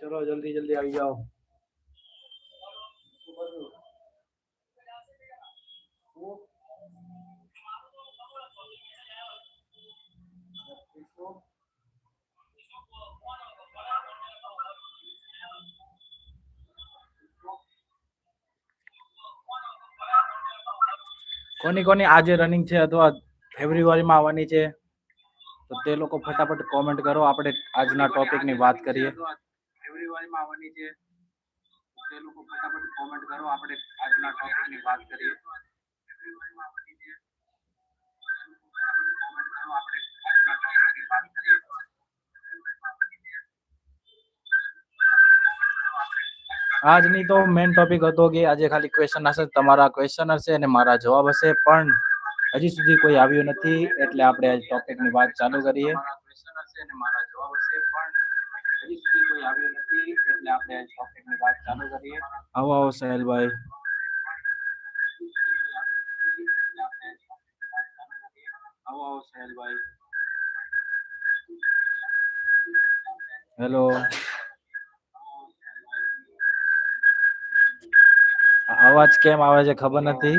ચલો જલ્દી જલ્દી આવી જાઓ કોની કોની આજે રનિંગ છે અથવા ફેબ્રુઆરીમાં આવવાની છે? તો તે લોકો ફટાફટ કોમેન્ટ કરો. આપણે આજના ટોપિકની વાત કરીએ. ફેબ્રુઆરીમાં આવવાની છે તો લોકો ફટાફટ કોમેન્ટ કરો. આપણે આજના આજના ટોપિકની વાત કરીએ. આજની તો મેઇન ટોપિક હતો કે આજે ખાલી ક્વેશ્ચન હશે તમારા ક્વેશ્ચન હશે અને મારા જવાબ હશે. પણ હજી સુધી કોઈ આવ્યું નથી એટલે આપણે આજ ટોપિકની વાત ચાલુ કરીએ. આવો આવો સહેલભાઈ આવો આવો સહેલભાઈ હેલો અવાજ કેમ આવે છે ખબર નથી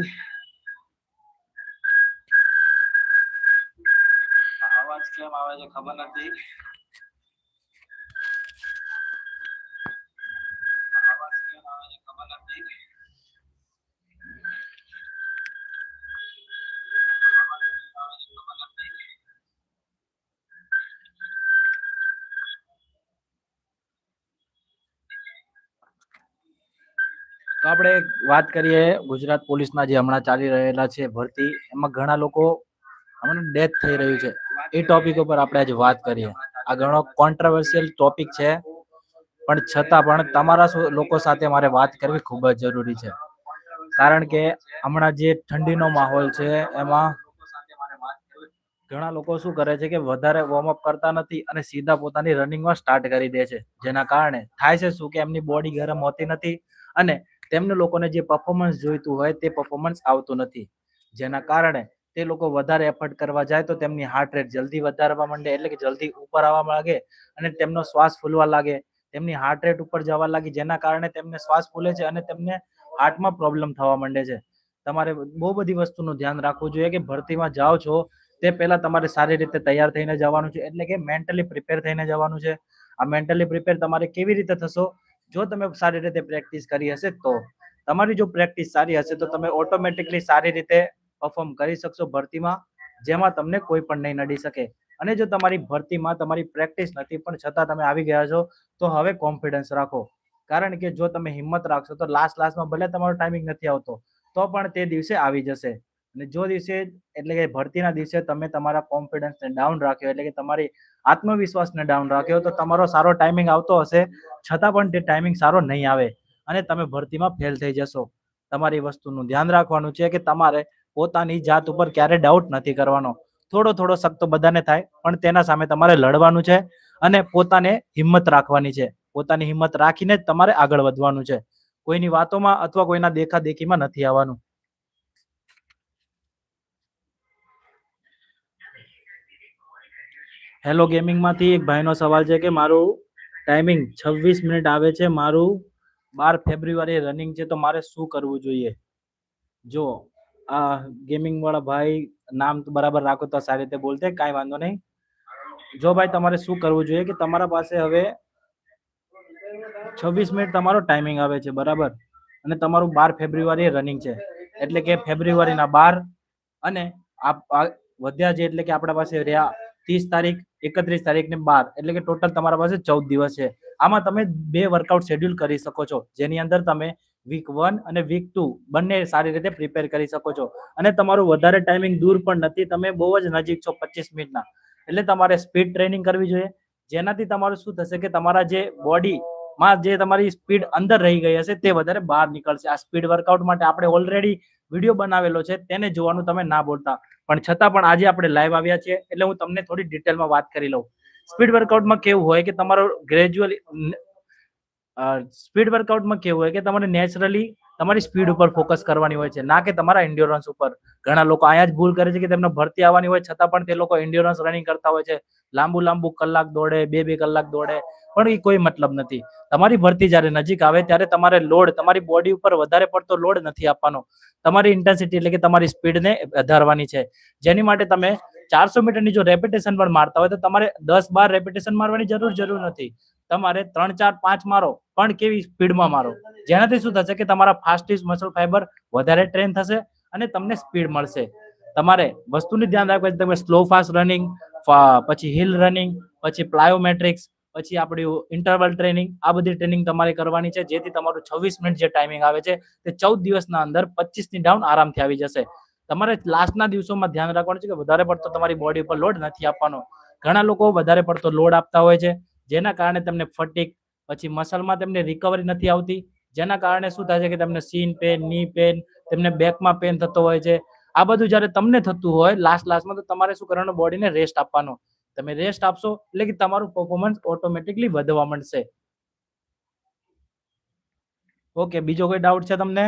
અવાજ કેમ આવે છે ખબર નથી આપણે વાત કરીએ ગુજરાત પોલીસના જે હમણાં ચાલી રહેલા છે ભરતી, એમાં ઘણા લોકો હમણાં ડેથ થઈ રહ્યું છે. એ ટોપિક ઉપર આપણે આજે વાત કરીએ. આ ઘણો કોન્ટ્રાવર્સિયલ ટોપિક છે, પણ છતાં પણ તમારા લોકો સાથે મારે વાત કરવી ખૂબ જ જરૂરી છે. કારણ કે હમણાં જે ઠંડીનો માહોલ છે, એમાં ઘણા લોકો શું કરે છે કે વધારે વોર્મઅપ કરતા નથી અને સીધા પોતાની રનિંગમાં સ્ટાર્ટ કરી દે છે. જેના કારણે થાય છે શું કે એમની બોડી ગરમ હોતી નથી અને તેમને લોકોને જે પરફોર્મન્સ જોઈતું હોય તે પરફોર્મન્સ આવતું નથી. જેના કારણે તે લોકો વધારે એફર્ટ કરવા જાય તો તેમની હાર્ટ રેટ જલ્દી વધારવા માંડે, એટલે કે જલ્દી ઉપર આવવા લાગે અને તેમનો શ્વાસ ફૂલવા લાગે. તેમની હાર્ટ રેટ ઉપર જવા લાગી, જેના કારણે તેમને શ્વાસ ફૂલે છે અને તેમને હાર્ટમાં પ્રોબ્લેમ થવા માંડે છે. તમારે બહુ બધી વસ્તુનું ધ્યાન રાખવું જોઈએ કે ભરતીમાં જાઓ છો, તે પહેલા તમારે સારી રીતે તૈયાર થઈને જવાનું છે, એટલે કે મેન્ટલી પ્રિપેર થઈને જવાનું છે. આ મેન્ટલી પ્રિપેર તમારે કેવી રીતે થશો? જો તમે સારી રીતે પ્રેક્ટિસ કરી હશે તો તમારી જો પ્રેક્ટિસ સારી હશે તો તમે ઓટોમેટિકલી સારી રીતે પરફોર્મ કરી શકશો ભરતીમાં, જેમાં તમને કોઈ પણ નહીં નડી શકે. અને જો તમારી ભરતીમાં તમારી પ્રેક્ટિસ નથી, પણ છતાં તમે આવી ગયા છો, તો હવે કોન્ફિડન્સ રાખો. કારણ કે જો તમે હિંમત રાખશો તો લાસ્ટ લાસ્ટમાં ભલે તમારો ટાઈમિંગ નથી આવતો, તો પણ તે દિવસે આવી જશે. અને જો દિવસે, એટલે કે ભરતીના દિવસે તમે તમારા કોન્ફિડન્સને ડાઉન રાખ્યો, એટલે કે તમારી આત્મવિશ્વાસને ડાઉન રાખ્યો, તો તમારો સારો ટાઈમિંગ આવતો હશે. છતાં પણ તે ટાઈમિંગ સારો નહીં આવે અને તમે ભરતીમાં ફેલ થઈ જશો. તમારી વસ્તુનું ધ્યાન રાખવાનું છે કે તમારે પોતાની જાત ઉપર ક્યારે ડાઉટ નથી કરવાનો. થોડો થોડો શક બધાને થાય, પણ તેના સામે તમારે લડવાનું છે અને પોતાને હિંમત રાખવાની છે. પોતાની હિંમત રાખીને જ તમારે આગળ વધવાનું છે. કોઈની વાતોમાં અથવા કોઈના દેખાદેખીમાં નથી આવવાનું. હેલો ગેમિંગમાંથી એક ભાઈનો સવાલ છે કે મારું ટાઈમિંગ છવ્વીસ મિનિટ આવે છે. મારું બાર ફેબ્રુઆરી રનિંગ છે, તો મારે શું કરવું જોઈએ? જો, આ ગેમિંગવાળા ભાઈ નામ તો બરાબર રાખો તો સારી રીતે બોલતે, કાંઈ વાંધો નહીં. જો ભાઈ, તમારે શું કરવું જોઈએ કે તમારા પાસે હવે છવ્વીસ મિનિટ તમારો ટાઈમિંગ આવે છે, બરાબર? અને તમારું બાર ફેબ્રુઆરી રનિંગ છે. એટલે કે ફેબ્રુઆરીના બાર અને વધ્યા છે એટલે કે આપણા પાસે રહ્યા ત્રીસ તારીખ, એકત્રીસ તારીખ ને બાર, એટલે કે ટોટલ તમારા પાસે ચૌદ દિવસ છે. આમાં તમે બે વર્કઆઉટ શેડ્યુલ કરી શકો છો. જેની અંદર તમે વીક વન અને વીક ટુ બંને સારી રીતે પ્રિપેર કરી શકો છો. અને તમારું વધારે ટાઈમિંગ દૂર પણ નથી. તમે બહુ જ નજીક છો પચીસ મિનિટના. એટલે તમારે સ્પીડ ટ્રેનિંગ કરવી જોઈએ. જેનાથી તમારું શું થશે કે તમારા જે બોડી માં જે તમારી સ્પીડ અંદર રહી ગઈ હશે તે વધારે બહાર નીકળશે. આ સ્પીડ વર્કઆઉટ માટે આપણે ઓલરેડી વીડિયો બનાવેલો છે, તેને જોવાનું તમે ના બોલતા. પણ છતાં પણ આજે આપણે લાઈવ આવ્યા છીએ, એટલે હું તમને થોડી ડિટેલમાં વાત કરી લઉં. સ્પીડ વર્કઆઉટમાં કેવું હોય કે તમારો ગ્રેજ્યુઅલી સ્પીડ વર્કઆઉટમાં કેવું હોય કે તમારે નેચરલી તમારી સ્પીડ ઉપર ફોકસ કરવાની હોય છે. ના કે તમારા એન્ડ્યોરન્સ ઉપર. ઘણા લોકો અહીંયા જ ભૂલ કરે છે કે તેમને ભરતી આવવાની હોય, છતાં પણ તે લોકો એન્ડ્યોરન્સ રનિંગ કરતા હોય છે. લાંબુ લાંબુ કલાક દોડે, બે બે કલાક દોડે, પણ એ કોઈ મતલબ નથી. તમારી ભરતી જ્યારે નજીક આવે ત્યારે તમારે લોડ તમારી બોડી ઉપર વધારે પડતો લોડ નથી આપવાનો. તમારી ઇન્ટેન્સિટી એટલે કે તમારી સ્પીડને વધારવાની છે. જેની માટે તમે ચારસો મીટરની જો રેપિટેશન પણ મારતા હોય તો તમારે દસ બાર રેપિટેશન મારવાની જરૂર જરૂર નથી. તમારે ત્રણ, ચાર, પાંચ મારો, પણ કેવી સ્પીડમાં મારો? જેનાથી શું થશે કે તમારા ફાસ્ટેસ્ટ મસલ ફાઈબર વધારે ટ્રેન થશે અને તમને સ્પીડ મળશે. તમારે વસ્તુનું ધ્યાન રાખવું તમે સ્લો ફાસ્ટ રનિંગ પછી હિલ રનિંગ પછી પ્લાયોમેટ્રિક્સ પછી આપણી ઇન્ટરવલ ટ્રેનિંગ આ બધી ટ્રેનિંગ તમારે કરવાની છે, જેથી તમારું છવ્વીસ મિનિટ જે ટાઈમિંગ આવે છે, તે ચૌદ દિવસના અંદર પચીસની ડાઉન આરામથી આવી જશે. તમારે લાસ્ટના દિવસોમાં ધ્યાન રાખવાનું છે કે વધારે પડતો તમારી બોડી ઉપર લોડ નથી આપવાનો. ઘણા લોકો વધારે પડતો લોડ આપતા હોય છે. જેના કારણે તમને ફટીક, પછી મસલમાં તેમને રિકવરી નથી આવતી, જેના કારણે શું થાય છે કે તમને સીન પેનની પેન તેમને બેકમાં પેન થતો હોય છે. આ બધું જ્યારે તમને થતું હોય લાસ્ટ લાસ્ટમાં તો તમારે શું કરવાનું? બોડીને રેસ્ટ આપવાનો. તમે રેસ્ટ આપશો એટલે કે તમારું પરફોર્મન્સ ઓટોમેટિકલી વધવા માંડશે. ઓકે બીજો કોઈ ડાઉટ છે તમને?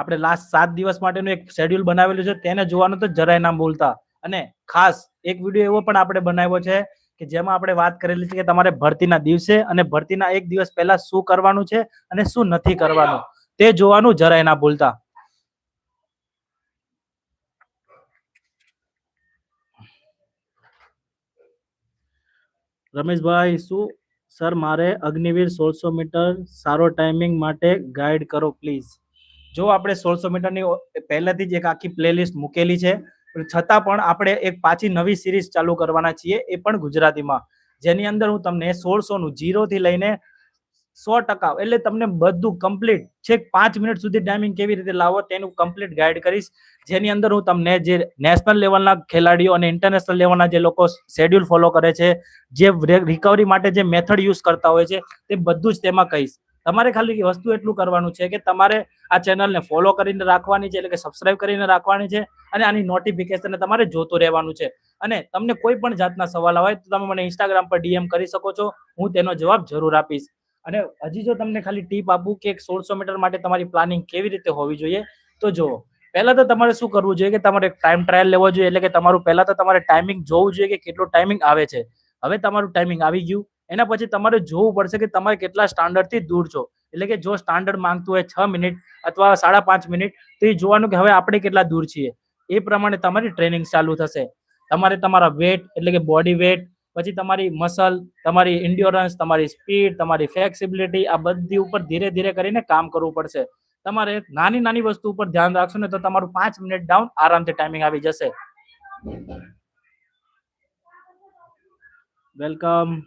આપણે લાસ્ટ સાત દિવસ માટેનું એક શેડ્યુલ બનાવેલું છે, તેને જોવાનું તો જરાય ના ભૂલતા. અને ખાસ એક વીડિયો એવો પણ આપણે બનાવ્યો છે કે જેમાં આપણે વાત કરેલી છે કે તમારે ભરતીના દિવસે અને ભરતીના એક દિવસ પહેલા શું કરવાનું છે અને શું નથી કરવાનું. તે જોવાનું જરાય ના ભૂલતા. રમેશભાઈ, શું? સર, મારે અગ્નિવીર સોળસો મીટર સારો ટાઈમિંગ માટે ગાઈડ કરો પ્લીઝ જો આપણે સોળસો મીટરની પહેલેથી જ એક આખી પ્લેલિસ્ટ મૂકેલી છે છતાં પણ આપણે એક પાછી નવી સિરીઝ ચાલુ કરવાના છીએ, એ પણ ગુજરાતીમાં. જેની અંદર હું તમને સોળસોનું જીરોથી લઈને સો ટકા એટલે તમને બધું કમ્પ્લીટ છેક પાંચ મિનિટ સુધી ટાઈમિંગ કેવી રીતે લાવો તેનું કમ્પ્લીટ ગાઈડ કરીશ. જેની અંદર હું તમને જે નેશનલ લેવલના ખેલાડીઓ અને ઇન્ટરનેશનલ લેવલના જે લોકો શેડ્યુલ ફોલો કરે છે, જે રિકવરી માટે જે મેથડ યુઝ કરતા હોય છે, તે બધું જ તેમાં કહીશ. તમારે ખાલી વસ્તુ એટલું કરવાનું છે કે તમારે આ ચેનલને ફોલો કરીને રાખવાની છે, એટલે કે સબસ્ક્રાઇબ કરીને રાખવાની છે અને આની નોટિફિકેશન તમારે જોતું રહેવાનું છે. અને તમને કોઈ પણ જાતના સવાલ હોય તો તમે મને ઇન્સ્ટાગ્રામ પર ડીએમ કરી શકો છો, હું તેનો જવાબ જરૂર આપીશ. અને હજી જો તમને ખાલી ટીપ આપું કે સોળસો મીટર માટે તમારી પ્લાનિંગ કેવી રીતે હોવી જોઈએ, તો જુઓ, પહેલા તો તમારે શું કરવું જોઈએ કે તમારે ટાઈમ ટ્રાયલ લેવો જોઈએ, એટલે કે તમારું પહેલા તો તમારે ટાઈમિંગ જોવું જોઈએ કે કેટલું ટાઈમિંગ આવે છે. હવે તમારું ટાઈમિંગ આવી ગયું એના પછી તમારે જોવું પડશે કે તમારે કેટલા સ્ટાન્ડર્ડથી દૂર છો. એટલે કે જો સ્ટાન્ડર્ડ માંગતું હોય છ મિનિટ અથવા સાડા પાંચ મિનિટ, તો એ જોવાનું કે હવે આપણે કેટલા દૂર છીએ. એ પ્રમાણે તમારી ટ્રેનિંગ ચાલુ થશે. તમારે તમારા વેટ એટલે કે બોડી વેટ પછી તમારી મસલ તમારી ઇન્ડ્યોરન્સ તમારી સ્પીડ તમારી ફ્લેક્સિબિલિટી આ બધી ઉપર ધીરે ધીરે કરીને કામ કરવું પડશે. તમારે નાની નાની વસ્તુ ઉપર ધ્યાન રાખશો ને તો તમારું પાંચ મિનિટ ડાઉન આરામથી ટાઈમિંગ આવી જશે. વેલકમ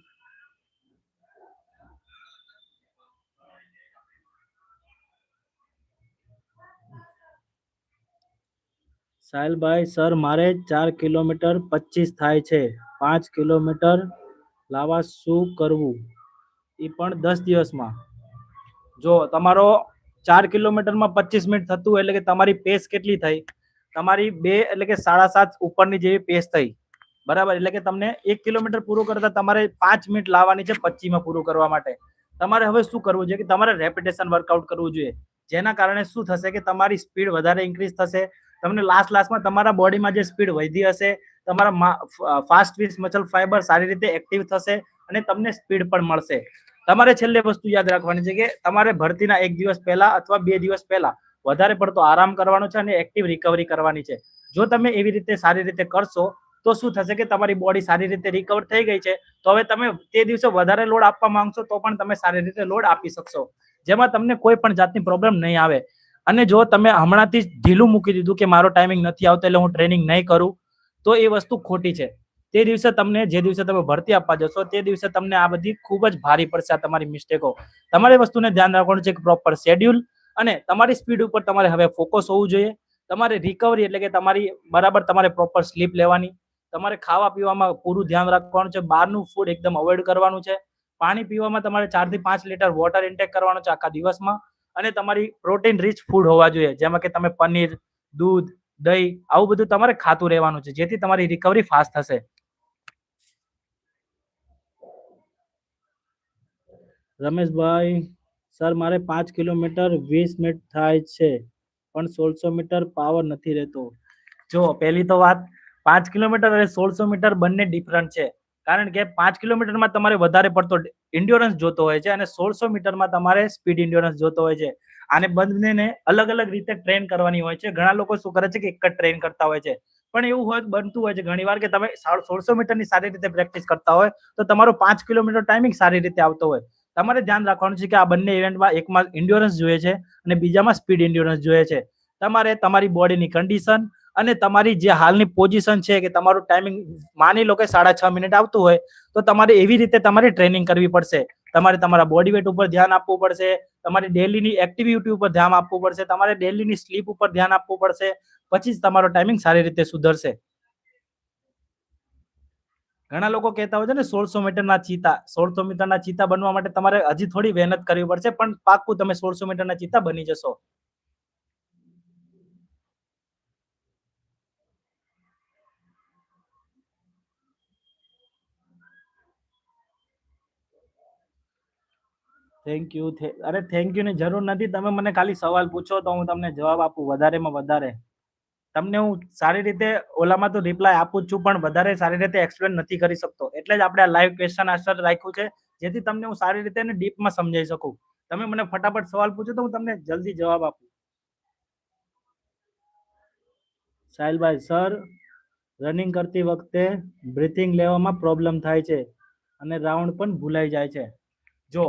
સાહિલભાઈ સર, મારે ચાર કિલોમીટર પચીસ થાય છે. પાંચ કિલોમીટર લાવવા શું કરવું? એ પણ દસ દિવસમાં. જો તમારો ચાર કિલોમીટરમાં પચીસ મિનિટ થતું એટલે કે તમારી પેસ કેટલી થઈ? તમારી બે એટલે કે સાડા સાત ઉપરની જેવી પેસ થઈ. બરાબર? એટલે કે તમને એક કિલોમીટર પૂરું કરતા તમારે પાંચ મિનિટ લાવવાની છે પચીમાં પૂરું કરવા માટે. તમારે હવે શું કરવું જોઈએ? કે તમારે રેપિટેશન વર્કઆઉટ કરવું જોઈએ. જેના કારણે શું થશે? કે તમારી સ્પીડ વધારે ઇન્ક્રીઝ થશે. તમને લાસ્ટ લાસ્ટમાં તમારા બોડીમાં જે સ્પીડ વધી હશે, તમારા ફાસ્ટ ટ્વિચ મસલ ફાઈબર સારી રીતે એક્ટિવ થશે અને તમને સ્પીડ પણ મળશે. તમારે છેલ્લે વસ્તુ યાદ રાખવાની છે કે તમારે ભરતીના એક દિવસ પહેલા અથવા બે દિવસ પહેલા વધારે પડતો આરામ કરવાનો છે અને એક્ટિવ રિકવરી કરવાની છે. જો તમે એવી રીતે સારી રીતે કરશો, તો શું થશે કે તમારી બોડી સારી રીતે રિકવર થઈ ગઈ છે, તો હવે તમે તે દિવસે વધારે લોડ આપવા માંગશો તો પણ તમે સારી રીતે લોડ આપી શકશો. જેમાં તમને કોઈ પણ જાતની પ્રોબ્લેમ નહીં આવે. અને જો તમે હમણાંથી ઢીલું મૂકી દીધું કે મારો ટાઈમિંગ નથી આવતો એટલે હું ટ્રેનિંગ નહીં કરું, તો એ વસ્તુ ખોટી છે. તે દિવસે તમને, જે દિવસે તમે ભરતી આપવા જશો, તે દિવસે તમને આ બધી ખૂબ જ ભારી પડશે આ તમારી મિસ્ટેકો તમારી વસ્તુને ધ્યાન રાખવાનું છે કે પ્રોપર શેડ્યુલ અને તમારી સ્પીડ ઉપર તમારે હવે ફોકસ હોવું જોઈએ. તમારે રિકવરી એટલે કે તમારી, બરાબર તમારે પ્રોપર સ્લીપ લેવાની. તમારે ખાવા પીવામાં પૂરું ધ્યાન રાખવાનું છે. બહારનું ફૂડ એકદમ અવોઇડ કરવાનું છે. પાણી પીવામાં તમારે ચારથી પાંચ લીટર વોટર ઇન્ટેક કરવાનો છે આખા દિવસમાં. અને તમારી પ્રોટીન રીચ ફૂડ હોવા જોઈએ. જેમાં કે તમે પનીર, દૂધ, દહીં, આવું બધું તમારે ખાતું રહેવાનું છે. જેથી તમારી રિકવરી ફાસ્ટ થશે. રમેશભાઈ, સર, મારે પાંચ કિલોમીટર વીસ મિનિટ થાય છે, પણ સોળસો મીટર પાવર નથી રહેતો. જો, પહેલી તો વાત, પાંચ કિલોમીટર અને સોળસો મીટર બંને ડિફરન્ટ છે. કારણ કે પાંચ કિલોમીટરમાં તમારે વધારે પડતો ઇન્ડ્યોરન્સ જોતો હોય છે અને સોળસો મીટરમાં તમારે સ્પીડ ઇન્ડ્યોરન્સ જોતો હોય છે. આને બંનેને અલગ અલગ રીતે ટ્રેન કરવાની હોય છે. ઘણા લોકો શું કરે છે કે એક જ ટ્રેન કરતા હોય છે. પણ એવું હોય, બનતું હોય છે. ઘણી વાર કે તમે સોળસો મીટરની સારી રીતે પ્રેક્ટિસ કરતા હોય, તો તમારો પાંચ કિલોમીટર ટાઈમિંગ સારી રીતે આવતો હોય. તમારે ધ્યાન રાખવાનું છે કે આ બંને ઇવેન્ટમાં એકમાં ઇન્ડ્યોરન્સ જોઈએ છે અને બીજામાં સ્પીડ ઇન્ડ્યોરન્સ જોઈએ છે. તમારે તમારી બોડીની કન્ડિશન અને તમારી જે હાલની પોઝિશન છે કે તમારું ટાઈમિંગ માની લો કે સાડા છ મિનિટ આવતું હોય, તો તમારે એવી રીતે તમારી ટ્રેનિંગ કરવી પડશે. તમારે તમારા બોડી વેટ ઉપર ધ્યાન આપવું પડશે, તમારી ડેલીની એક્ટિવિટી ઉપર ધ્યાન આપવું પડશે, તમારે ડેલીની સ્લીપ ઉપર ધ્યાન આપવું પડશે, પછી જ તમારો ટાઈમિંગ સારી રીતે સુધરશે. ઘણા લોકો કહેતા હોય છે ને, સોળસો મીટરના ચીતા, સોળસો મીટરના ચીતા બનવા માટે તમારે હજી થોડી મહેનત કરવી પડશે, પણ પાક્કું તમે સોળસો મીટરના ચીતા બની જશો. થેન્ક યુ અરે થેન્ક યુ ની જરૂર નથી. તમે મને ખાલી સવાલ પૂછો તો હું તમને જવાબ આપું વધારેમાં વધારે. તમને હું સારી રીતે ઓલામાં તો રિપ્લાય આપું છું, પણ વધારે સારી રીતે એક્સપ્લેન નથી કરી શકતો. એટલે જ આપણે આ લાઈવ ક્વેશ્ચન આન્સર રાખ્યું છે, જેથી તમને હું સારી રીતે ડીપમાં સમજાઈ શકું. તમે મને ફટાફટ સવાલ પૂછો તો હું તમને જલ્દી જવાબ આપું. સાહિલભાઈ સર રનિંગ કરતી વખતે બ્રિથિંગ લેવામાં પ્રોબ્લેમ થાય છે અને રાઉન્ડ પણ ભૂલાઈ જાય છે. જો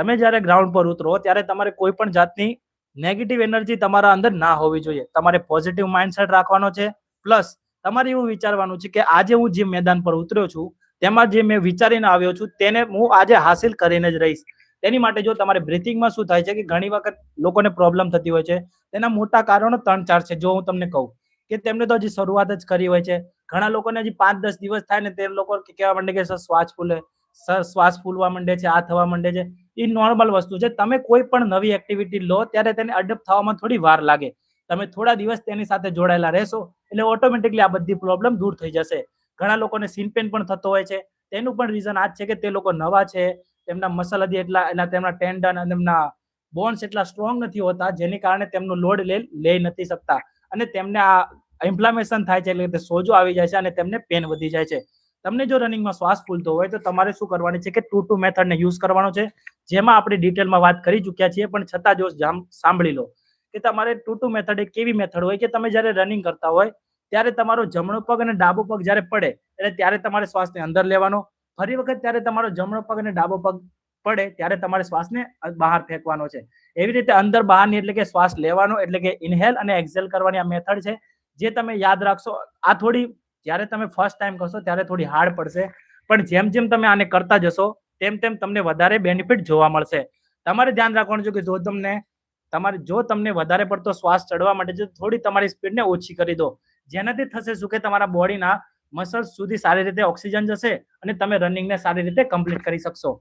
તમે જ્યારે ગ્રાઉન્ડ પર ઉતરો, ત્યારે તમારે કોઈ પણ જાતની નેગેટિવ એનર્જી તમારા અંદર ના હોવી જોઈએ. તમારે પોઝિટિવ માઇન્ડસેટ રાખવાનો છે. પ્લસ તમારે એવું વિચારવાનું છે કે આજે હું જે મેદાન પર ઉતર્યો છું, તેમાં જે મેં વિચારીને આવ્યો છું, તેને હું આજે હાસિલ કરીને જ રહીશ. તેની માટે જો તમારે બ્રિથિંગમાં શું થાય છે કે ઘણી વખત લોકોને પ્રોબ્લેમ થતી હોય છે, તેના મોટા કારણો ત્રણ ચાર છે. જો હું તમને કહું કે તેમને તો હજી શરૂઆત જ કરી હોય છે. ઘણા લોકોને હજી પાંચ દસ દિવસ થાય ને તે લોકો કહેવા માંડે કે સર, શ્વાસ ફૂલે સર શ્વાસ ફૂલવા માંડે છે, આ થવા માંડે છે. એ નોર્મલ વસ્તુ છે. તમે કોઈ પણ નવી એક્ટિવિટી લો, ત્યારે તેને અડપ્ટ થવામાં થોડી વાર લાગે. તમે થોડા દિવસ તેની સાથે જોડાયેલા રહેશો, એટલે ઓટોમેટિકલી આ બધી પ્રોબ્લેમ દૂર થઈ જશે. ઘણા લોકોને સિનપેન પણ થતો હોય છે. તેનું પણ રીઝન આ જ છે કે તે લોકો નવા છે. તેમના મસલ હજી એટલા, એના તેમના ટેન્ડન અને તેમના બોન્સ એટલા સ્ટ્રોંગ નથી હોતા, જેને કારણે તેમનો લોડ લે, લઈ નથી શકતા. અને તેમને આ ઇન્ફ્લામેશન થાય છે, એટલે સોજો આવી જાય છે અને તેમને પેન વધી જાય છે. તમને જો રનિંગમાં શ્વાસ ફૂલતો હોય તો તમારે શું કરવાની છે કે ટુ ટુ મેથડને યુઝ કરવાનો છે. જેમાં આપણે ડિટેલમાં વાત કરી ચૂક્યા છીએ, પણ છતાં જો જામ સાંભળી લો કે તમારે ટુ ટુ મેથડ એક કેવી મેથડ હોય કે તમે જ્યારે રનિંગ કરતા હોય, ત્યારે તમારો જમણો પગ અને ડાબો પગ જ્યારે પડે, એટલે ત્યારે તમારે શ્વાસને અંદર લેવાનો. ફરી વખત ત્યારે તમારો જમણો પગ અને ડાબો પગ પડે, ત્યારે તમારે શ્વાસને બહાર ફેંકવાનો છે. એવી રીતે અંદર બહારની એટલે કે શ્વાસ લેવાનો, એટલે કે ઇનહેલ અને એક્ઝેલ કરવાની આ મેથડ છે. જે તમે યાદ રાખશો, આ થોડી જ્યારે તમે ફર્સ્ટ ટાઈમ કરશો, ત્યારે થોડી હાર્ડ પડશે. પણ જેમ જેમ તમે આને કરતા જશો, તેમ તેમ તમને વધારે બેનિફિટ જોવા મળશે. તમારે ધ્યાન રાખવાનું છે કે જો તમને, તમારે, જો તમને વધારે પડતો શ્વાસ ચડવા માટે છે થોડી તમારી સ્પીડને ઓછી કરી દો. જેનાથી થશે શું કે તમારા બોડીના મસલ્સ સુધી સારી રીતે ઓક્સિજન જશે અને તમે રનિંગને સારી રીતે કમ્પ્લીટ કરી શકશો.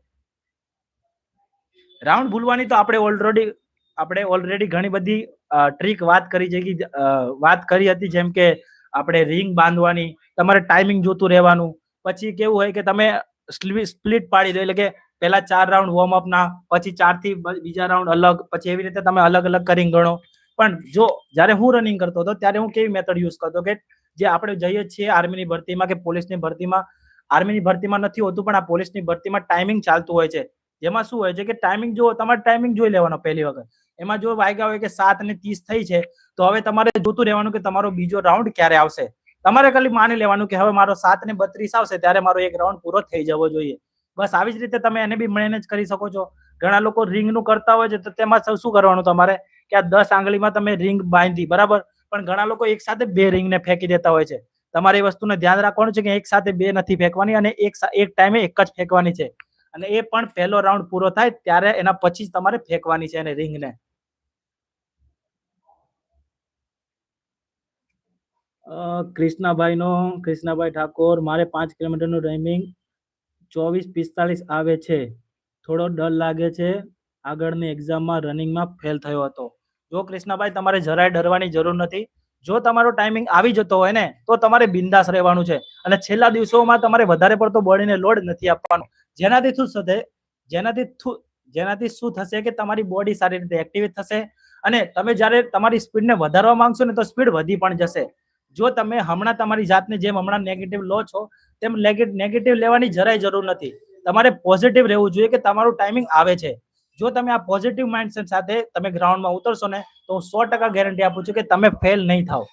રાઉન્ડ ભૂલવાની તો આપણે ઓલરેડી આપણે ઓલરેડી ઘણી બધી ટ્રીક વાત કરી છે વાત કરી હતી જેમ કે આપણે રિંગ બાંધવાની, તમારે ટાઈમિંગ જોતું રહેવાનું. પછી કેવું હોય કે તમે સ્પ્લિટ પાડી દો એટલે કે પહેલા ચાર રાઉન્ડ વોર્મઅપ ના, પછી ચારથી બીજા રાઉન્ડ અલગ, પછી એવી રીતે તમે અલગ અલગ કરીને ગણો. પણ જો જ્યારે હું રનિંગ કરતો હતો, ત્યારે હું કેવી મેથડ યુઝ કરતો કે જે આપણે જઈએ છીએ આર્મીની ભરતીમાં કે પોલીસની ભરતીમાં આર્મીની ભરતીમાં નથી હોતું, પણ આ પોલીસની ભરતીમાં ટાઈમિંગ ચાલતું હોય છે. જેમાં શું હોય છે કે ટાઈમિંગ જો, તમારે ટાઈમિંગ જોઈ લેવાનો પહેલી વખત. એમાં જો વાગ્યા હોય કે સાત ને ત્રીસ થઈ છે, તો હવે તમારે જોતું રહેવાનું કે તમારો બીજો રાઉન્ડ ક્યારે આવશે? તમારે ખાલી માની લેવાનું કે હવે મારો સાત ને બત્રીસ આવશે, ત્યારે મારો એક રાઉન્ડ પૂરો થઈ જવો જોઈએ. બસ આવી જ રીતે તમે એને બી મેનેજ કરી શકો છો. ઘણા લોકો રિંગનું કરતા હોય છે, તો તેમાં શું કરવાનું તમારે? કે આ દસ આંગળીમાં તમે રિંગ બાંધી, બરાબર? પણ ઘણા લોકો એક સાથે બે રિંગને ફેંકી દેતા હોય છે. તમારે એ વસ્તુને ધ્યાન રાખવાનું છે કે એક સાથે બે નથી ફેંકવાની અને એક એક ટાઈમે એક જ ફેંકવાની છે. અને એ પણ પહેલો રાઉન્ડ પૂરો થાય, ત્યારે એના પછી જ તમારે ફેંકવાની છે એને રિંગને કૃષ્ણાભાઈ નો કૃષ્ણાભાઈ ઠાકોર, મારે પાંચ કિલોમીટરનું રનિંગ ચોવીસ પિસ્તાલીસ આવે છે. થોડો ડર લાગે છે. આગળની એક્ઝામમાં રનિંગમાં ફેલ થયો હતો. જો કૃષ્ણાભાઈ, તમારે જરાય ડરવાની જરૂર નથી. જો તમારો ટાઈમિંગ આવી જતો હોય ને, તો તમારે બિંદાસ રહેવાનું છે. અને છેલ્લા દિવસોમાં તમારે વધારે પડતો બોડીને લોડ નથી આપવાનો. જેનાથી શું થશે? જેનાથી જેનાથી શું થશે કે તમારી બોડી સારી રીતે એક્ટિવેટ થશે? અને તમે જ્યારે તમારી સ્પીડને વધારવા માંગશો ને, તો સ્પીડ વધી પણ જશે. જો તમે હમણાં તમારી જાતને જેમ હમણાં નેગેટિવ લો છો તેમ નેગેટિવ લેવાની જરાય જરૂર નથી. તમારે પોઝિટિવ રહેવું જોઈએ કે તમારું ટાઈમિંગ આવે છે. જો તમે આ પોઝિટિવ માઇન્ડસેટ સાથે તમે ગ્રાઉન્ડમાં ઉતરશો ને તો હું સો ટકા ગેરંટી આપું છું કે તમે ફેલ નહીં થાવ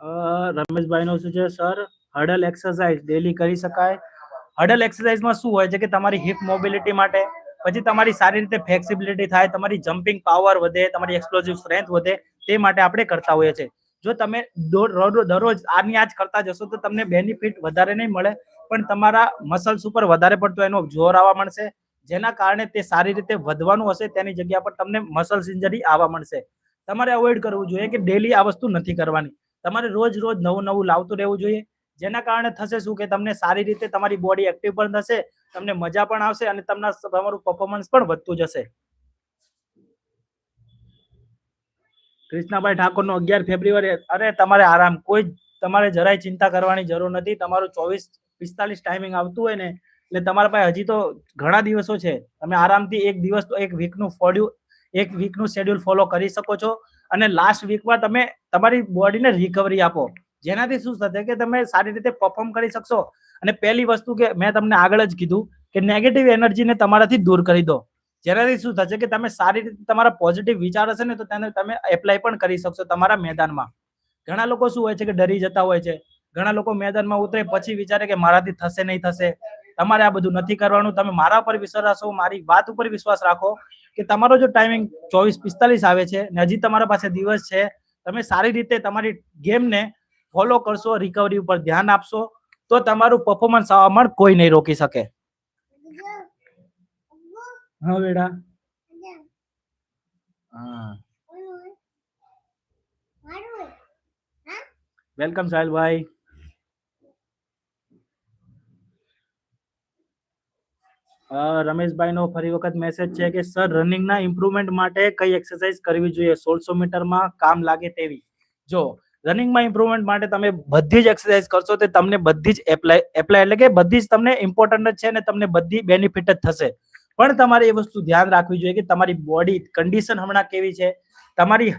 અ, રમેશભાઈનું શું છે સર? હડલ એક્સરસાઇઝ ડેલી કરી શકાય? હડલ એક્સરસાઇઝમાં શું હોય છે કે તમારી હિપ મોબિલિટી માટે? પછી તમારી સારી રીતે ફ્લેક્સિબિલિટી થાય, તમારી જમ્પિંગ પાવર વધે, તમારી એક્સપ્લોઝિવ સ્ટ્રેન્થ વધે, તે માટે આપણે કરતા હોઈએ છીએ. જો તમે દરરોજ આની આજ કરતા જશો તો તમને બેનિફિટ વધારે નહીં મળે, પણ તમારા મસલ્સ ઉપર વધારે પડતો એનો જોર આવવા મળશે જેના કારણે તે સારી રીતે વધવાનું હશે, તેની જગ્યા પર તમને મસલ્સ ઇન્જરી આવવા મળશે તમારે અવોઇડ કરવું જોઈએ કે ડેલી આ વસ્તુ નથી કરવાની. તમારે રોજ રોજ નવું નવું લાવતું રહેવું જોઈએ, જેના કારણે થશે શું કે તમને સારી રીતે તમારી બોડી એક્ટિવ પણ થશે તમને મજા પણ આવશે અને તમને તમારું પરફોર્મન્સ પણ વધતું જશે. કૃષ્ણાભાઈ ઠાકોર નો અગિયાર ફેબ્રુઆરી અરે તમારે આરામ, કોઈ તમારે જરાય ચિંતા કરવાની જરૂર નથી. તમારું ચોવીસ, પિસ્તાલીસ ટાઈમિંગ આવતું હોય ને, એટલે તમારા પાસે હજી તો ઘણા દિવસો છે. તમે આરામથી એક દિવસ તો એક વીકનું ફોડ્યુ એક વીકનું શેડ્યુલ ફોલો કરી શકો છો. અને લાસ્ટ વીકમાં તમે તમારી બોડીને રિકવરી આપો. જેનાથી શું થશે કે તમે સારી રીતે પરફોર્મ કરી શકશો. અને પહેલી વસ્તુ કે મેં તમને આગળ જ કીધું કે નેગેટિવ એનર્જીને તમારાથી દૂર કરી દો. જેનાથી શું થશે કે તમે સારી રીતે તમારા પોઝિટિવ વિચાર હશે ને તો તેને તમે એપ્લાય પણ કરી શકશો તમારા મેદાનમાં. ઘણા લોકો શું હોય છે કે ડરી જતા હોય છે. ઘણા લોકો મેદાનમાં ઉતરે પછી વિચારે કે મારાથી થશે નહીં થશે. તમારે આ બધું નથી કરવાનું. તમે મારા ઉપર વિશ્વાસ રાખો, મારી વાત ઉપર વિશ્વાસ રાખો કે તમારો જો ટાઈમિંગ ચોવીસ પિસ્તાલીસ આવે છે ને હજી તમારા પાસે દિવસ છે, તમે સારી રીતે તમારી ગેમને ફોલો કરશો રિકવરી ઉપર ધ્યાન આપશો. તો તમારું પરફોર્મન્સ આવવામાં કોઈ નહીં રોકી શકે. હા બેડા વેલકમ સાહેલભાઈ. રમેશભાઈનો ફરી વખત મેસેજ છે કે સર રનિંગના ઇમ્પ્રુવમેન્ટ માટે કઈ એક્સરસાઇઝ કરવી જોઈએ? સોળસો મીટરમાં કામ લાગે તેવી. જો રનિંગમાં ઇમ્પ્રુવમેન્ટ માટે તમે બધી જ એક્સરસાઇઝ કરશો તે તમને બધી જ એપ્લાય એપ્લાય એટલે કે બધી જ તમને ઇમ્પોર્ટન્ટ જ છે અને તમને બધી બેનિફિટ જ થશે. પણ તમારે એ વસ્તુ ધ્યાન રાખવી જોઈએ કે તમારી બોડી કન્ડિશન હમણાં કેવી છે, તમારી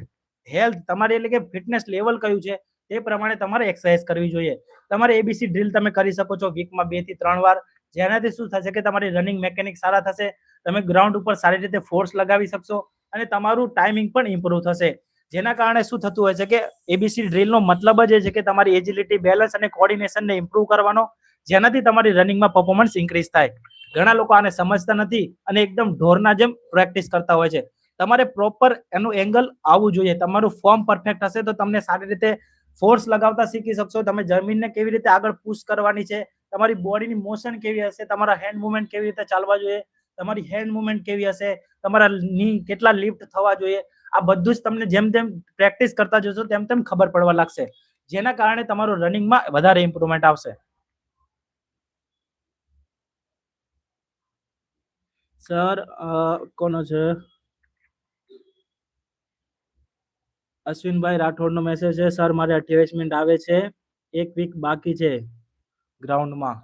હેલ્થ તમારી એટલે કે ફિટનેસ લેવલ કયું છે તે પ્રમાણે તમારે એક્સરસાઇઝ કરવી જોઈએ. તમારે એબીસી ડ્રીલ તમે કરી શકો છો વીકમાં બેથી ત્રણ વાર. જેનાથી શું થશે કે તમારી રનિંગ મેકેનિક સારા થશે, તમે ગ્રાઉન્ડ ઉપર સારી રીતે ફોર્સ લગાવી શકશો અને તમારું ટાઈમિંગ પણ ઇમ્પ્રુવ થશે. જેના કારણે શું થતું હોય છે કે એબીસી ડ્રીલનો મતલબ જ એ છે કે તમારી એજિલિટી બેલેન્સ અને કોર્ડિનેશનને ઇમ્પ્રુવ કરવાનો, જેનાથી તમારી રનિંગમાં પરફોર્મન્સ ઇન્ક્રીઝ થાય. ઘણા લોકો આને સમજતા નથી અને એકદમ ઢોરના જેમ પ્રેક્ટિસ કરતા હોય છે. તમારે પ્રોપર એનું એંગલ આવવું જોઈએ. તમારું ફોર્મ પરફેક્ટ હશે તો તમને સારી રીતે ફોર્સ લગાવતા શીખી શકશો. તમે જમીનને કેવી રીતે આગળ પુશ કરવાની છે, તમારી બોડીની મોશન કેવી હશે, તમારા હેન્ડ મુવમેન્ટ કેવી રીતે ચાલવા જોઈએ, તમારી હેન્ડ મુવમેન્ટ કેવી હશે, તમારા ની કેટલા લિફ્ટ થવા જોઈએ આ બધું જ તમને જેમ જેમ પ્રેક્ટિસ કરતા જશો, તેમ તેમ ખબર પડવા લાગશે. જેના કારણે તમારું રનિંગમાં વધારે ઇમ્પ્રુવમેન્ટ આવશે. સર કોનો છે? અશ્વિનભાઈ રાઠોડનો મેસેજ છે. સર મારે અઠ્યાવીસ મિનિટ આવે છે. એક વીક બાકી છે ગ્રાઉન્ડમાં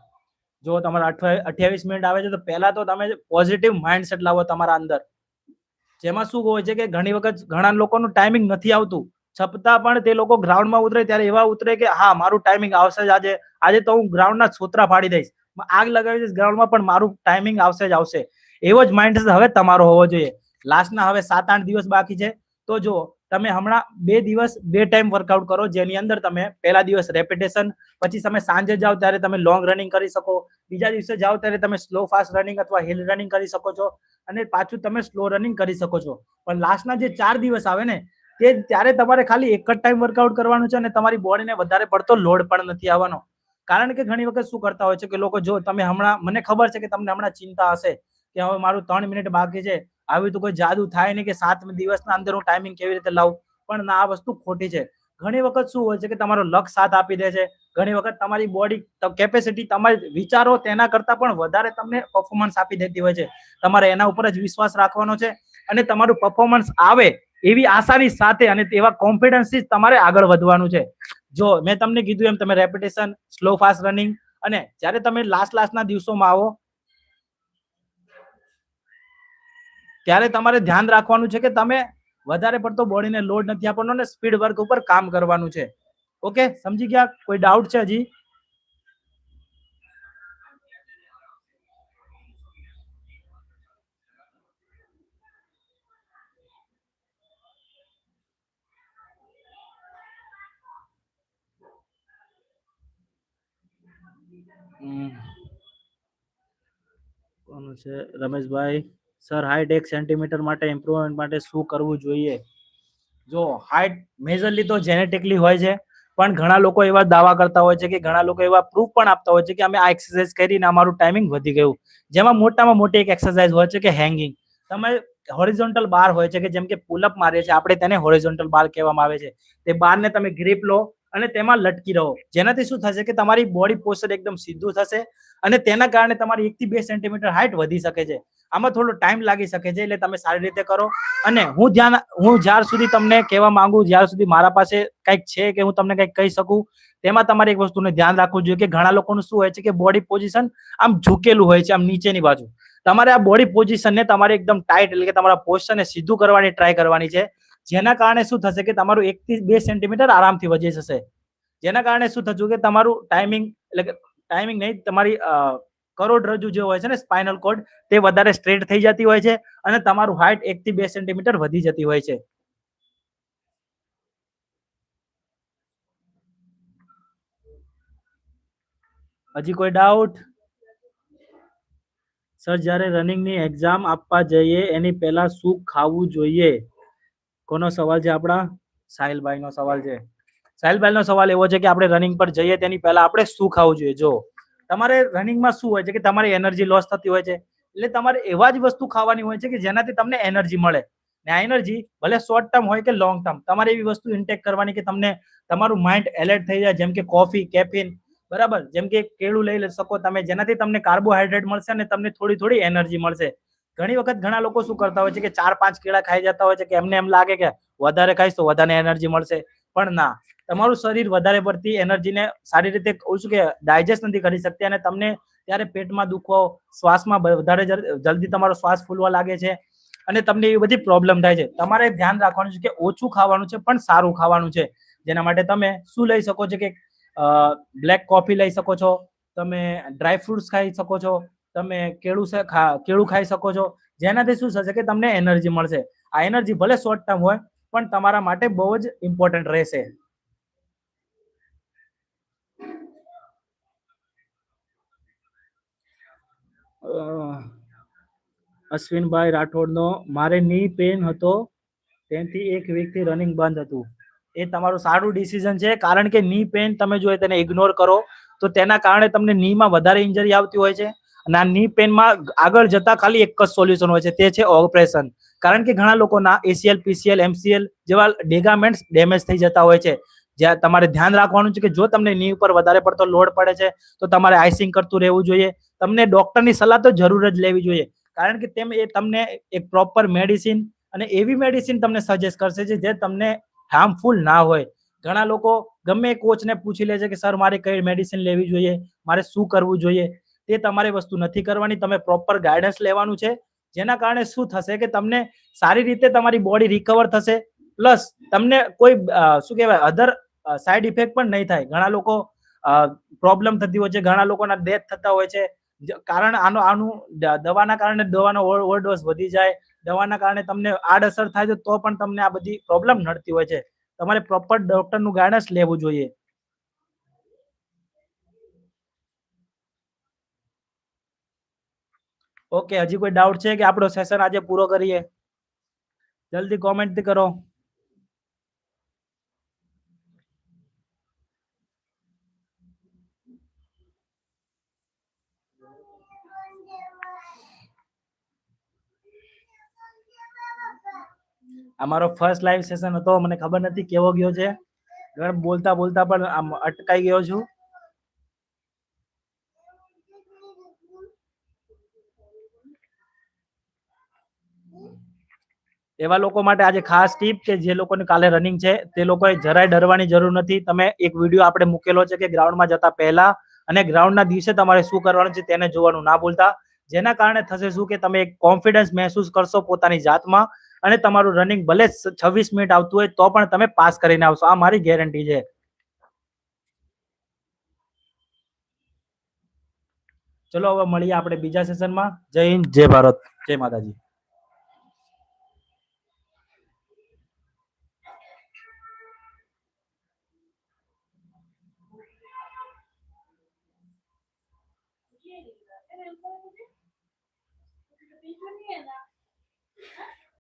જો તમારે અઠ્યાવીસ મિનિટ આવે છે, તો પહેલા તો તમે પોઝિટિવ માઇન્ડસેટ લાવો તમારા અંદર. જેમાં શું હોય છે કે ઘણી વખત ઘણા લોકોનું ટાઈમિંગ નથી આવતું. છતાં પણ તે લોકો ગ્રાઉન્ડમાં ઉતરે ત્યારે એવા ઉતરે કે, હા, મારું ટાઈમિંગ આવશે જ આજે. આજે તો હું ગ્રાઉન્ડના છોતરા ફાડી દઈશ. આગ લગાવી દઈશ ગ્રાઉન્ડમાં પણ મારું ટાઈમિંગ આવશે જ આવશે. એવો જ માઇન્ડ હવે તમારો હોવો જોઈએ. લાસ્ટના હવે સાત આઠ દિવસ બાકી છે. તો જો તમે હમણાં બે દિવસ બે ટાઈમ વર્કઆઉટ કરો, જેની અંદર તમે પહેલા દિવસ રેપિટેશન પછી તમે સાંજે જાઓ ત્યારે તમે લોંગ રનિંગ કરી શકો, બીજા દિવસે જાઓ ત્યારે તમે સ્લો ફાસ્ટ રનિંગ અથવા હિલ રનિંગ કરી શકો છો અને પાછું તમે સ્લો રનિંગ કરી શકો છો. પણ લાસ્ટના જે ચાર દિવસ આવે ને, તે ત્યારે તમારે ખાલી એક જ ટાઈમ વર્કઆઉટ કરવાનું છે અને તમારી બોડીને વધારે પડતો લોડ પણ નથી આવવાનો. કારણ કે ઘણી વખત શું કરતા હોય છે કે લોકો, જો તમે હમણાં, મને ખબર છે કે તમને હમણાં ચિંતા હશે કે હવે મારું ત્રણ મિનિટ બાકી છે આવી તો કોઈ જાદુ થાય નહીં કે સાત દિવસના અંદર હું ટાઈમિંગ કેવી રીતે લાવું? પણ ના, આ વસ્તુ ખોટી છે. ઘણી વખત શું હોય છે કે તમારો લક સાથ આપી દે છે. ઘણી વખત તમારી બોડી કેપેસિટી તમારી વિચારો તેના કરતાં પણ વધારે તમને પરફોર્મન્સ આપી દેતી હોય છે. તમારે એના ઉપર જ વિશ્વાસ રાખવાનો છે અને તમારું પરફોર્મન્સ આવે એવી આશાની સાથે અને તેવા કોન્ફિડન્સથી તમારે આગળ વધવાનું છે. જો મેં તમને કીધું એમ, તમે રેપિટેશન સ્લો ફાસ્ટ રનિંગ અને જ્યારે તમે લાસ્ટ લાસ્ટના દિવસોમાં આવો ત્યારે તમારે ધ્યાન રાખવાનું છે કે તમે વધારે પડતો બોડીને લોડ નથી આપવાનો અને સ્પીડ વર્ક ઉપર કામ કરવાનું છે. ઓકે સમજી ગયા? કોઈ ડાઉટ છે હજી. કોનું છે? રમેશભાઈ? સર હાઈટ એક સેન્ટીમીટર માટે ઇમ્પ્રુવમેન્ટ માટે શું કરવું જોઈએ? જો હાઈટ મેજરલી તો જેનેટિકલી હોય છે, પણ ઘણા લોકો એવા દાવા કરતા હોય છે કે ઘણા લોકો એવા પ્રૂફ પણ આપતા હોય છે કે અમે આ એક્સરસાઇઝ કરીને અમારું ટાઈમિંગ વધી ગયું. જેમાં મોટામાં મોટી એક એક્સરસાઇઝ હોય છે કે હેંગિંગ તમે હોરિઝોન્ટલ બાર હોય છે કે જેમ કે પુલઅપ મારીએ છીએ, આપણે તેને હોરિઝોન્ટલ બાર કહેવામાં આવે છે. તે બારને તમે ગ્રીપ લો અને તેમાં લટકી રહો. જેનાથી શું થશે કે તમારી બોડી પોસ્ચર એકદમ સીધું થશે અને તેના કારણે તમારી એકથી બે સેન્ટીમીટર હાઈટ વધી શકે છે. આમાં થોડો ટાઈમ લાગી શકે છે, એટલે તમે સારી રીતે કરો. અને હું ધ્યાન, હું જ્યાર સુધી તમને કહેવા માંગુ, જ્યાર સુધી મારા પાસે કંઈક છે કે હું તમને કંઈક કહી શકું, તેમાં તમારે એક વસ્તુને ધ્યાન રાખવું જોઈએ કે ઘણા લોકોનું શું હોય છે કે બોડી પોઝિશન આમ ઝૂકેલું હોય છે, આમ નીચેની બાજુ. તમારે આ બોડી પોઝિશનને તમારે એકદમ ટાઈટ એટલે કે તમારા પોઝિશનને સીધું કરવાની ટ્રાય કરવાની છે. જેના કારણે શું થશે કે તમારું એકથી બે સેન્ટીમીટર આરામથી વધી જશે. જેના કારણે શું થતું કે તમારું ટાઈમિંગ એટલે કે ટાઈમિંગ નહીં, તમારી કરોડરજ્જુ જે હોય છે ને સ્પાઇનલ કોડ તે વધારે સ્ટ્રેટ થઈ જતી હોય છે અને તમારું હાઈટ એક થી બે સેન્ટીમીટર વધી જતી હોય છે. હજી કોઈ ડાઉટ સર જ્યારે રનિંગની એક્ઝામ આપવા જઈએ, એની પહેલા શું ખાવું જોઈએ? કોનો સવાલ છે આપણા? સાહિલભાઈ નો સવાલ છે. સાહિલભાઈ નો સવાલ એવો છે કે આપણે રનિંગ પર જઈએ, તેની પહેલા આપણે શું ખાવું જોઈએ? જો તમારે રનિંગમાં શું હોય છે કે તમારી એનર્જી લોસ થતી હોય છે? એટલે તમારે એવા જ વસ્તુ ખાવાની હોય છે કે જેનાથી તમને એનર્જી મળે. ને આ એનર્જી ભલે શોર્ટ ટર્મ હોય કે લોંગ ટર્મ તમારે એવી વસ્તુ ઇન્ટેક કરવાની કે તમને તમારું માઇન્ડ એલર્ટ થઈ જાય, જેમ કે કોફી કેફીન બરાબર? જેમ કે કેળું લઈ શકો તમે, જેનાથી તમને કાર્બોહાઈડ્રેટ મળશે અને તમને થોડી થોડી એનર્જી મળશે. ઘણી વખત ઘણા લોકો શું કરતા હોય છે કે ચાર પાંચ કેળા ખાઈ જતા હોય છે કે એમને એમ લાગે કે વધારે ખાઈશ તો વધારે એનર્જી મળશે. પણ ના તમારું શરીર વધારે પડતી એનર્જીને સારી રીતે ઓછું કે ડાયજેસ્ટ નથી કરી શકતી અને તમને ત્યારે પેટમાં દુખો, શ્વાસમાં વધારે જલ- જલ્દી તમારો શ્વાસ ફૂલવા લાગે છે અને તમને એવી બધી પ્રોબ્લેમ થાય છે. તમારે ધ્યાન રાખવાનું છે કે ઓછું ખાવાનું છે પણ સારું ખાવાનું છે. જેના માટે તમે શું લઈ શકો છો કે બ્લેક કોફી લઈ શકો છો, તમે ડ્રાય ફ્રૂટ્સ ખાઈ શકો છો, તમે કેળું કેળું ખાઈ શકો છો. જેનાથી શું થશે કે તમને એનર્જી મળશે. આ એનર્જી ભલે શોર્ટ ટર્મ હોય, પણ તમારા માટે બહુ જ ઇમ્પોર્ટન્ટ રહેશે. અશ્વિનભાઈ રાઠોડનો, મારે ની પેન હતો તેથી એક વીકથી રનિંગ બંધ હતું. એ તમારું સારું ડિસિઝન છે, કારણ કે ની પેન તમે જો તેને ઇગ્નોર કરો, તો તેના કારણે તમને નીમાં વધારે ઇન્જરી આવતી હોય છે. અને આ ની પેનમાં આગળ જતા ખાલી એક જ સોલ્યુશન હોય છે, તે છે ઓપરેશન કારણ કે ઘણા લોકોના એસીએલ પીસીએલ એમસીએલ જેવા ડેગામેન્ટ્સ ડેમેજ થઈ જતા હોય છે. જ્યાં તમારે ધ્યાન રાખવાનું છે કે જો તમને ની ઉપર વધારે પડતો લોડ પડે છે, તો તમારે આઈસિંગ કરતું રહેવું જોઈએ. તમને ડોક્ટરની સલાહ તો જરૂર જ લેવી જોઈએ. કારણ કે તેમ એ તમને એક પ્રોપર મેડિસિન અને એવી મેડિસિન તમને સજેસ્ટ કરશે જે જે તમને હાર્મફુલ ના હોય. ઘણા લોકો ગમે કોચને પૂછી લે છે કે, સર, મારે કઈ મેડિસિન લેવી જોઈએ? મારે શું કરવું જોઈએ? તે તમારે વસ્તુ નથી કરવાની. તમે પ્રોપર ગાઈડન્સ લેવાનું છે. જેના કારણે શું થશે કે તમને સારી રીતે તમારી બોડી રિકવર થશે. પ્લસ તમને કોઈ શું કહેવાય અધર સાઈડ ઇફેક્ટ પણ નહીં થાય. ઘણા લોકો પ્રોબ્લેમ થતી હોય છે. ઘણા લોકોના ડેથ થતા હોય છે. કારણ આનો, આનું દવાના કારણે દવાનો ઓવરડોઝ વધી જાય, દવાના કારણે તમને આડઅસર થાય છે, તો પણ તમને આ બધી પ્રોબ્લેમ નડતી હોય છે. તમારે પ્રોપર ડોક્ટરનું ગાઈડન્સ લેવું જોઈએ. ઓકે હજી કોઈ ડાઉટ છે કે આપણો સેશન આજે પૂરો કરીએ? જલ્દી કોમેન્ટ કરો. અમારો ફર્સ્ટ લાઈવ સેશન હતો, મને ખબર નથી કેવો ગયો છે. બોલતા બોલતા પણ આમ અટકાઈ ગયો છું. એવા લોકો માટે આજે ખાસ ટીપ કે જે લોકોને કાલે રનિંગ છે, તે લોકોએ જરાય ડરવાની જરૂર નથી. તમે એક વીડિયો આપણે મૂકેલો છે કે ગ્રાઉન્ડમાં જતા પહેલા અને ગ્રાઉન્ડના દિવસે તમારે શું કરવાનું છે તેને જોવાનું, ના ભૂલતા. જેના કારણે થશે શું કે તમે એક કોન્ફિડન્સ મહેસૂસ કરશો પોતાની જાતમાં અને તમારું રનિંગ ભલે છવ્વીસ મિનિટ આવતું હોય તો પણ તમે પાસ કરીને આવશો. આ મારી ગેરંટી છે. ચલો, હવે મળીએ આપણે બીજા સેશનમાં જય હિન્દ, જય ભારત. જય માતાજી.